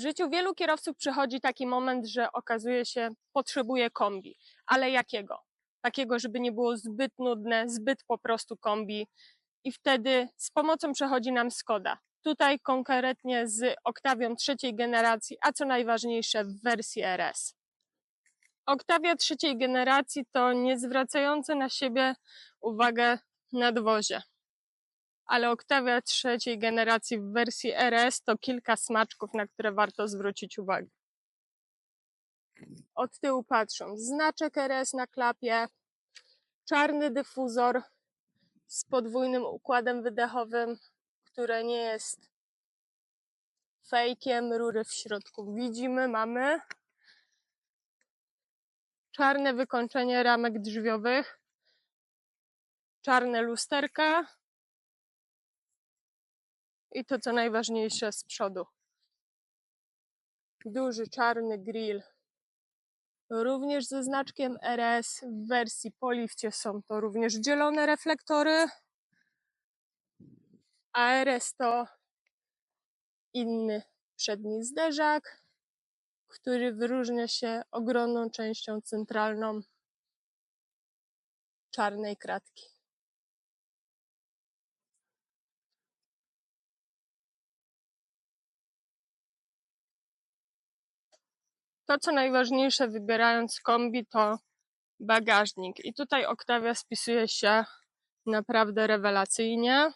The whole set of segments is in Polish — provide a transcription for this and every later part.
W życiu wielu kierowców przychodzi taki moment, że okazuje się, potrzebuje kombi. Ale jakiego? Takiego, żeby nie było zbyt nudne, zbyt po prostu kombi. I wtedy z pomocą przechodzi nam Skoda. Tutaj konkretnie z Octavią trzeciej generacji, a co najważniejsze w wersji RS. Octavia trzeciej generacji to nie zwracające na siebie uwagę nadwozie. Ale Octavia trzeciej generacji w wersji RS to kilka smaczków, na które warto zwrócić uwagę. Od tyłu patrząc, znaczek RS na klapie, czarny dyfuzor z podwójnym układem wydechowym, które nie jest fejkiem, rury w środku widzimy, mamy czarne wykończenie ramek drzwiowych, czarne lusterka i to co najważniejsze z przodu. Duży czarny grill, również ze znaczkiem RS. W wersji po lifcie są to również dzielone reflektory, a RS to inny przedni zderzak, który wyróżnia się ogromną częścią centralną czarnej kratki. To, co najważniejsze wybierając kombi, to bagażnik. I tutaj Octavia spisuje się naprawdę rewelacyjnie.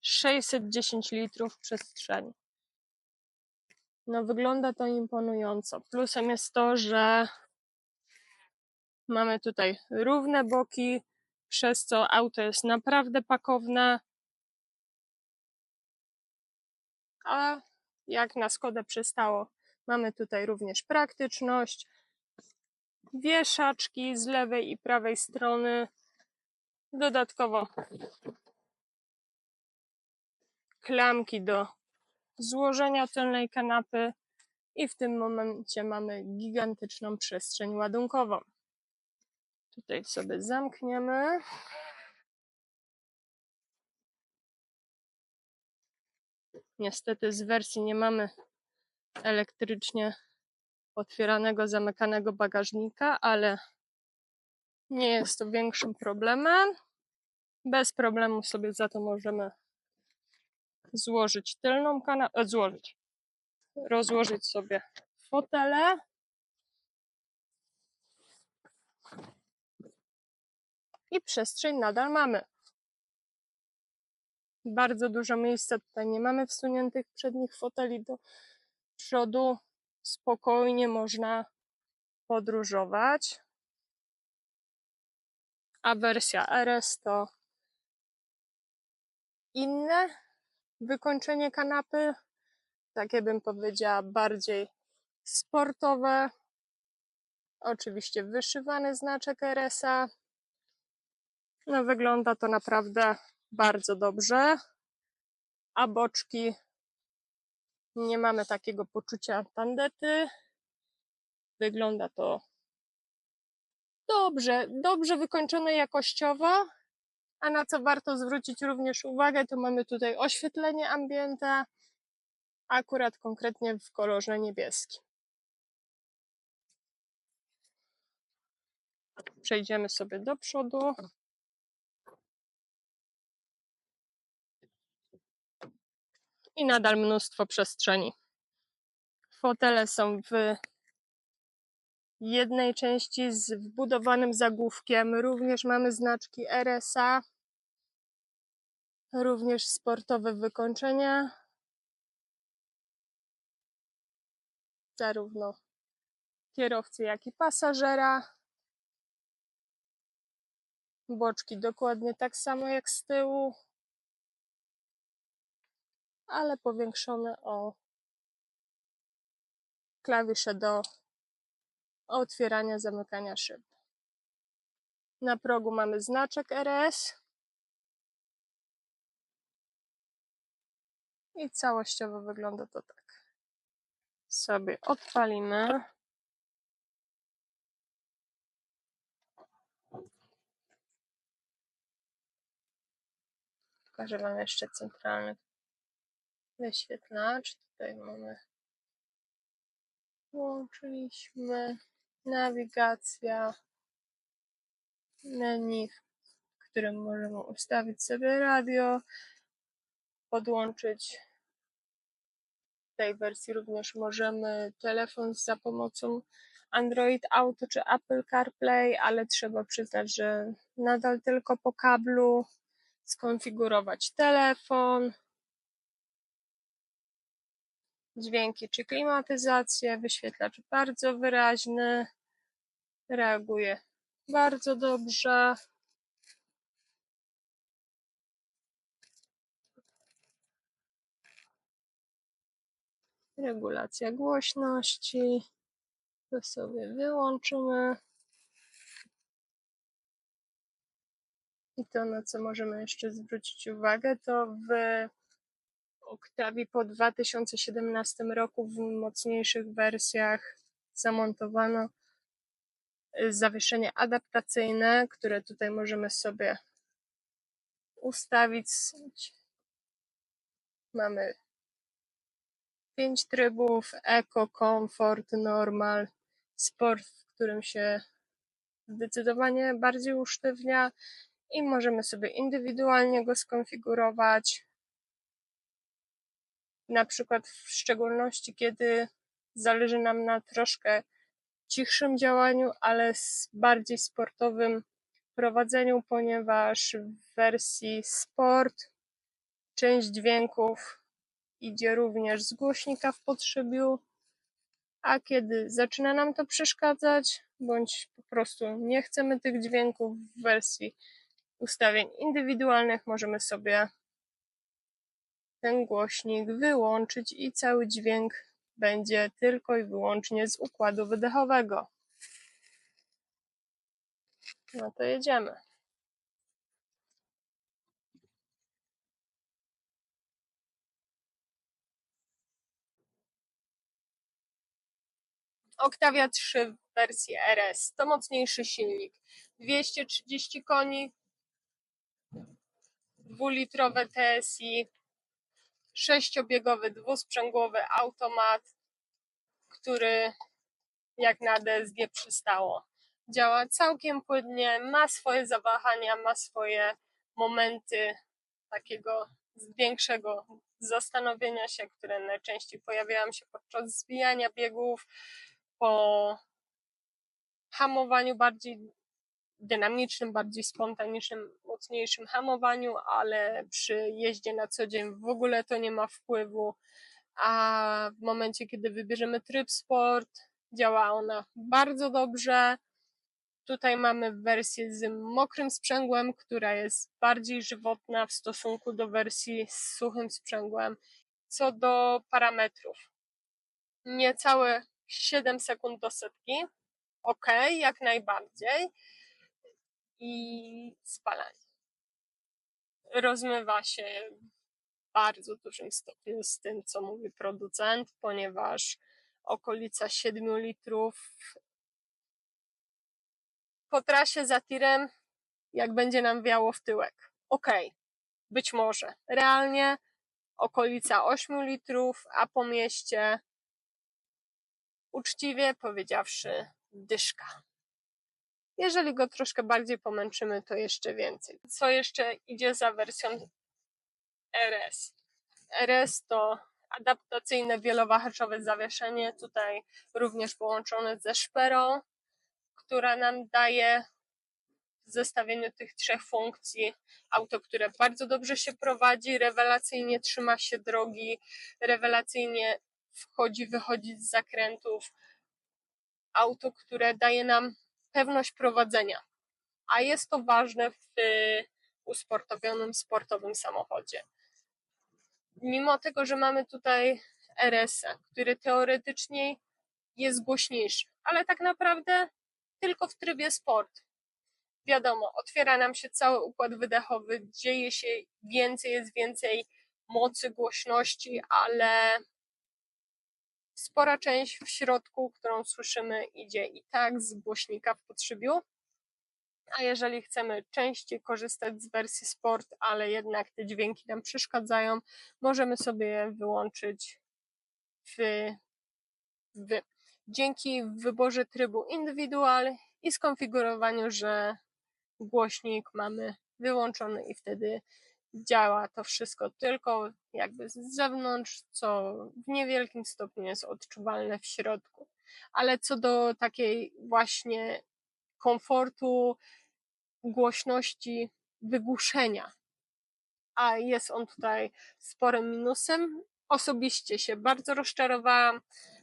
Sześćset dziesięć litrów przestrzeni. No, wygląda to imponująco. Plusem jest to, że mamy tutaj równe boki, przez co auto jest naprawdę pakowne. A jak na Skodę przystało, mamy tutaj również praktyczność, wieszaczki z lewej i prawej strony. Dodatkowo klamki do złożenia tylnej kanapy i w tym momencie mamy gigantyczną przestrzeń ładunkową. Tutaj sobie zamkniemy. Niestety z wersji nie mamy elektrycznie otwieranego, zamykanego bagażnika, ale nie jest to większym problemem. Bez problemu sobie za to możemy złożyć tylną kanapę, złożyć, rozłożyć sobie fotele. I przestrzeń nadal mamy. Bardzo dużo miejsca tutaj nie mamy wsuniętych przednich foteli do przodu. Spokojnie można podróżować. A wersja RS to inne wykończenie kanapy, takie bym powiedziała bardziej sportowe. Oczywiście wyszywany znaczek RS-a. No wygląda to naprawdę bardzo dobrze, a boczki nie mamy takiego poczucia tandety. Wygląda to dobrze, dobrze wykończone jakościowo. A na co warto zwrócić również uwagę, to mamy tutaj oświetlenie ambienta, akurat konkretnie w kolorze niebieskim. Przejdziemy sobie do przodu. I nadal mnóstwo przestrzeni. Fotele są w jednej części z wbudowanym zagłówkiem. Również mamy znaczki RSA, również sportowe wykończenia. Zarówno kierowcy, jak i pasażera. Boczki dokładnie tak samo jak z tyłu, ale powiększone o klawisze do otwierania, zamykania szyb. Na progu mamy znaczek RS. I całościowo wygląda to tak. Sobie odpalimy. Pokażę Wam jeszcze centralny wyświetlacz. Tutaj mamy. Włączyliśmy. Nawigacja. Menu, w którym możemy ustawić sobie radio, podłączyć. W tej wersji również możemy telefon za pomocą Android Auto czy Apple CarPlay, ale trzeba przyznać, że nadal tylko po kablu skonfigurować telefon, dźwięki czy klimatyzację, wyświetlacz bardzo wyraźny, reaguje bardzo dobrze. Regulacja głośności. To sobie wyłączymy. I to, na co możemy jeszcze zwrócić uwagę, to w Octavii po 2017 roku w mocniejszych wersjach zamontowano y, zawieszenie adaptacyjne, które tutaj możemy sobie ustawić. Mamy pięć trybów: Eco, Comfort, Normal, Sport, w którym się zdecydowanie bardziej usztywnia i możemy sobie indywidualnie go skonfigurować. Na przykład w szczególności, kiedy zależy nam na troszkę cichszym działaniu, ale bardziej sportowym prowadzeniu, ponieważ w wersji sport część dźwięków idzie również z głośnika w potrzebiu, a kiedy zaczyna nam to przeszkadzać, bądź po prostu nie chcemy tych dźwięków w wersji ustawień indywidualnych, możemy sobie ten głośnik wyłączyć i cały dźwięk będzie tylko i wyłącznie z układu wydechowego. No to jedziemy. Octavia 3 w wersji RS to mocniejszy silnik. 230 koni, dwulitrowe TSI, sześciobiegowy, dwusprzęgłowy automat, który jak na DSG przystało. Działa całkiem płynnie, ma swoje zawahania, ma swoje momenty takiego większego zastanowienia się, które najczęściej pojawiają się podczas zwijania biegów, po hamowaniu bardziej dynamicznym, bardziej spontanicznym, mocniejszym hamowaniu, ale przy jeździe na co dzień w ogóle to nie ma wpływu. A w momencie, kiedy wybierzemy tryb sport, działa ona bardzo dobrze. Tutaj mamy wersję z mokrym sprzęgłem, która jest bardziej żywotna w stosunku do wersji z suchym sprzęgłem. Co do parametrów, niecałe 7 sekund do setki, ok, jak najbardziej i spalanie. Rozmywa się w bardzo dużym stopniu z tym, co mówi producent, ponieważ okolica 7 litrów po trasie za tirem, jak będzie nam wiało w tyłek. Ok, być może. Realnie okolica 8 litrów, a po mieście uczciwie powiedziawszy dyszka. Jeżeli go troszkę bardziej pomęczymy, to jeszcze więcej. Co jeszcze idzie za wersją RS? RS to adaptacyjne wielowahaczowe zawieszenie, tutaj również połączone ze szperą, która nam daje w zestawieniu tych trzech funkcji auto, które bardzo dobrze się prowadzi, rewelacyjnie trzyma się drogi, rewelacyjnie wchodzi, wychodzi z zakrętów. Auto, które daje nam pewność prowadzenia, a jest to ważne w usportowionym, sportowym samochodzie. Mimo tego, że mamy tutaj RS, który teoretycznie jest głośniejszy, ale tak naprawdę tylko w trybie sport. Wiadomo, otwiera nam się cały układ wydechowy, dzieje się więcej, jest więcej mocy, głośności, ale spora część w środku, którą słyszymy, idzie i tak z głośnika w potrzebiu. A jeżeli chcemy częściej korzystać z wersji Sport, ale jednak te dźwięki nam przeszkadzają, możemy sobie je wyłączyć w, w, dzięki wyborze trybu indywidual i skonfigurowaniu, że głośnik mamy wyłączony i wtedy działa to wszystko tylko jakby z zewnątrz, co w niewielkim stopniu jest odczuwalne w środku. Ale co do takiej właśnie komfortu, głośności, wygłuszenia, a jest on tutaj sporym minusem. Osobiście się bardzo rozczarowałam,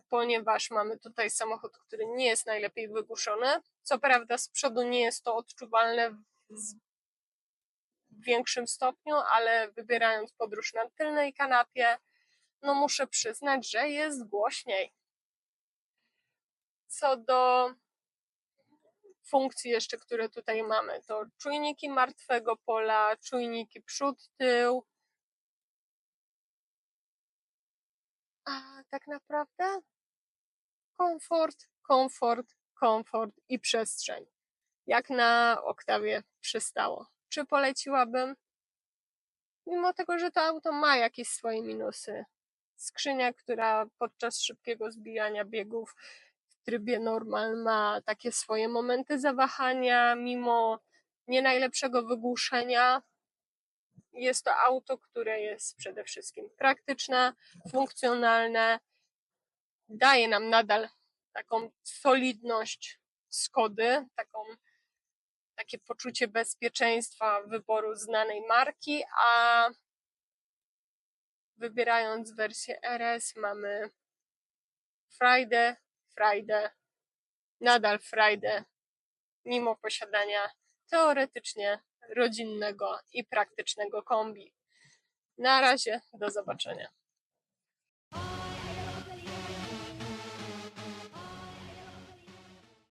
ponieważ mamy tutaj samochód, który nie jest najlepiej wygłuszony. Co prawda z przodu nie jest to odczuwalne w większym stopniu, ale wybierając podróż na tylnej kanapie, no muszę przyznać, że jest głośniej. Co do funkcji jeszcze, które tutaj mamy, to czujniki martwego pola, czujniki przód, tył. A tak naprawdę komfort, komfort, komfort i przestrzeń. Jak na Oktawie przystało. Czy poleciłabym? Mimo tego, że to auto ma jakieś swoje minusy. Skrzynia, która podczas szybkiego zbijania biegów w trybie normal ma takie swoje momenty zawahania, mimo nie najlepszego wygłuszenia. Jest to auto, które jest przede wszystkim praktyczne, funkcjonalne, daje nam nadal taką solidność Skody, taką, takie poczucie bezpieczeństwa wyboru znanej marki, a wybierając wersję RS mamy Friday, Friday, nadal Friday, mimo posiadania teoretycznie rodzinnego i praktycznego kombi. Na razie, do zobaczenia.